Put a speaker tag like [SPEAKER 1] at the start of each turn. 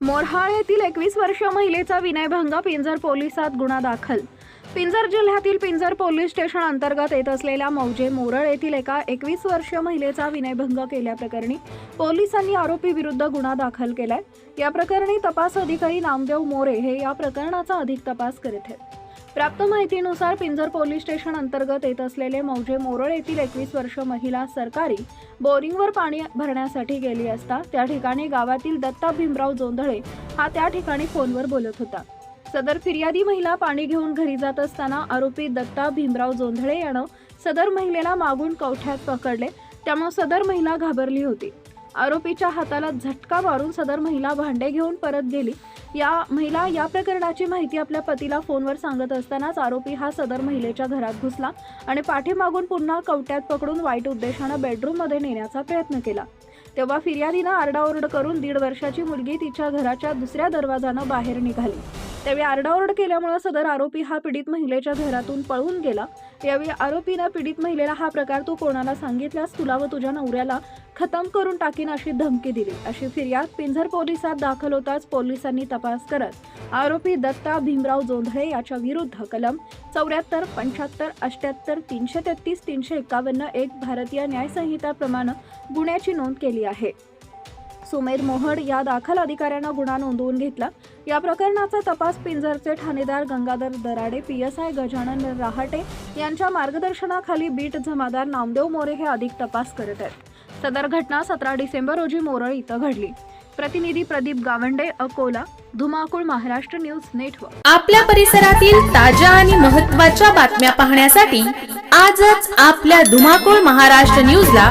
[SPEAKER 1] मोरहाळ येथील एकवीस वर्ष महिलेचा विनयभंग पिंजर पोलिसात गुन्हा दाखल. पिंजर जिल्ह्यातील पिंजर पोलीस स्टेशन अंतर्गत येत असलेल्या मौजे मोरळ येथील एका एकवीस वर्षीय महिलेचा विनयभंग केल्याप्रकरणी पोलिसांनी आरोपी विरुद्ध गुन्हा दाखल केलाय. या प्रकरणी तपास अधिकारी नामदेव मोरे हे या प्रकरणाचा अधिक तपास करीत आहेत. प्राप्त माहितीनुसार पिंजर पोलीस स्टेशन अंतर्गत येत असलेले मौजे मोरळ येथील एकवीस वर्ष महिला सरकारी बोरिंगवर पाणी भरण्यासाठी गेली असता त्या ठिकाणी गावातील दत्ता भीमराव जोंधळे हा त्या ठिकाणी फोनवर बोलत होता. सदर फिर्यादी महिला पाणी घेऊन घरी जात असताना आरोपी दत्ता भीमराव जोंधळे यानं सदर महिलेला मागून कवठ्यात पकडले त्यामुळे सदर महिला घाबरली होती. आरोपीच्या हाताला झटका मारून सदर महिला भांडे घेऊन परत गेली. या महिला या प्रकरणाची माहिती आपल्या पतीला फोनवर सांगत असतानाच आरोपी हा सदर महिलेच्या घरात घुसला आणि पाठीमागून पुन्हा कवट्यात पकडून वाईट उद्देशानं बेडरूममध्ये नेण्याचा प्रयत्न केला. तेव्हा फिर्यादीनं आरडाओरड करून दीड वर्षाची मुलगी तिच्या घराच्या दुसऱ्या दरवाजानं बाहेर निघाली. त्यावेळी आरडाओरड केल्यामुळे सदर आरोपी हा पीडित महिलेच्या घरातून पळून गेला. यावेळी आरोपीनं पीडित महिलेला हा प्रकार तू कोणाला सांगितल्यास तुला व तुझ्या नवऱ्याला खतम करून टाकीन अशी धमकी दिली. अशी फिर्याद पिंजर पोलिसात दाखल होताच पोलिसांनी तपास करत आरोपी दत्ता भीमराव जोंधळे याच्या विरुद्ध कलम चौऱ्याहत्तर पंच्याहत्तर अष्ट्याहत्तर तीनशे तेहतीस तीनशे एकावन्न एक भारतीय न्यायसंहिताप्रमाणे गुन्ह्याची नोंद केली आहे. सुमेर मोहड या दाखल अधिकाऱ्यानं गुन्हा नोंदवून घेतला. या प्रकरणाचा तपास पिंजरचे ठाणेदार Gangadhar Darade P S I Gajanan Rahate यांच्या मार्गदर्शनाखाली बीट जमादार नामदेव मोरे हे अधिक तपास करत आहेत. सदर घटना सतरा डिसेंबर रोजी मोरळ इथं घडली. प्रतिनिधी प्रदीप गावंडे अकोला धुमाकूळ महाराष्ट्र न्यूज नेटवर्क.
[SPEAKER 2] आपल्या परिसरातील ताज्या आणि महत्त्वाच्या बातम्या पाहण्यासाठी आजच आपल्या धुमाकूळ महाराष्ट्र न्यूजला